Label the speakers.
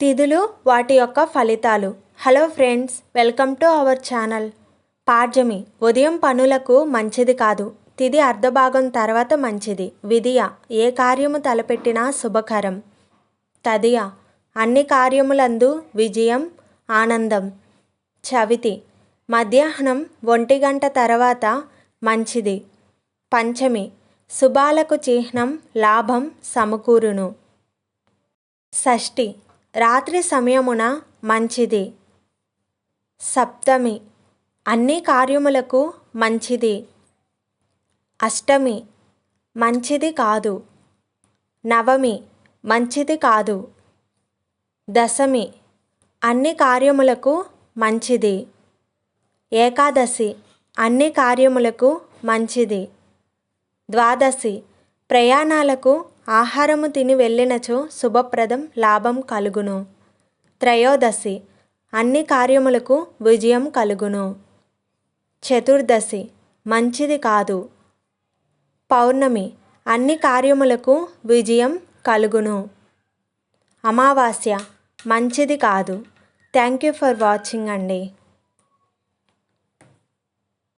Speaker 1: తిథులు వాటి యొక్క ఫలితాలు. Hello friends welcome to our channel పాడ్యమి ఉదయం పనులకు మంచిది కాదు. తిది అర్ధభాగం తర్వాత మంచిది. విధియ ఏ కార్యము తలపెట్టినా శుభకరం. తదియ అన్ని కార్యములందు విజయం ఆనందం. చవితి మధ్యాహ్నం ఒంటి గంట తర్వాత మంచిది. పంచమి శుభాలకు చిహ్నం లాభం సమకూరును. షష్ఠి రాత్రి సమయమున మంచిది. సప్తమి. అన్ని కార్యములకు మంచిది. అష్టమి. మంచిది కాదు. నవమి. మంచిది కాదు. దశమి. అన్ని కార్యములకు మంచిది. ఏకాదశి. అన్ని కార్యములకు మంచిది. ద్వాదశి. ప్రయాణాలకు ఆహారము తిని వెళ్ళినచో శుభప్రదం లాభం కలుగును. త్రయోదశి అన్ని కార్యములకు విజయం కలుగును. చతుర్దశి మంచిది కాదు. పౌర్ణమి అన్ని కార్యములకు విజయం కలుగును. అమావాస్య మంచిది కాదు. థ్యాంక్ యూ ఫర్ వాచింగ్ అండి.